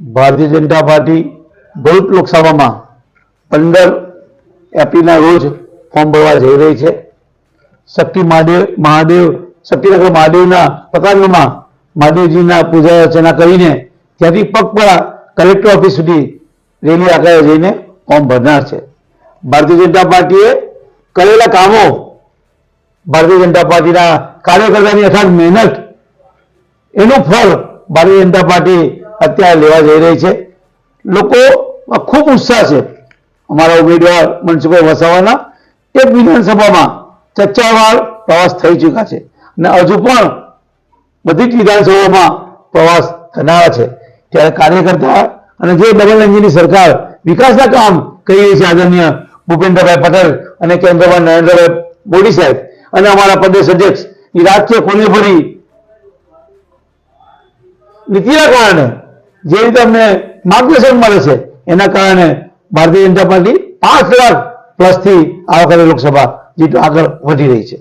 Bharatiya Janata party Bharuch લોકસભામાં પંદર એપ્રિલના રોજ ફોર્મ ભરવા જઈ રહી છે. શક્તિ મહાદેવ મહાદેવ શક્તિનગર મહાદેવના પ્રકાંડમાં મહાદેવજીના પૂજા અર્ચના કરીને ત્યાંથી પગપળા કલેક્ટર ઓફિસ સુધી રેલી આકારે જઈને ફોર્મ ભરનાર છે. ભારતીય જનતા પાર્ટીએ કરેલા કામો ભારતીય જનતા પાર્ટીના કાર્યકર્તાની અથાગ મહેનત, એનું ફળ ભારતીય જનતા પાર્ટી અત્યારે લેવા જઈ રહી છે. લોકો ખૂબ ઉત્સાહ છે. અમારા ઉમેદવાર મનસુખભાઈ વસાવાના એક વિધાનસભામાં ચર્ચાવાર પ્રવાસ થઈ ચૂક્યા છે અને હજુ પણ બધી જ વિધાનસભામાં પ્રવાસ થનારા છે. ત્યારે કાર્યકર્તા અને જે ડબલ સરકાર વિકાસના કામ કરી રહી છે આદરણીય ભૂપેન્દ્રભાઈ પટેલ અને કેન્દ્રમાં નરેન્દ્રભાઈ મોદી સાહેબ અને અમારા પ્રદેશ અધ્યક્ષ એ રાજકીય કોને ભરી? નીતિના કારણે જે રીતે અમને માર્ગદર્શન મળે છે, એના કારણે ભારતીય જનતા પાર્ટી પાંચ લાખ પ્લસથી આ વખતે લોકસભા જીત આગળ વધી રહી છે.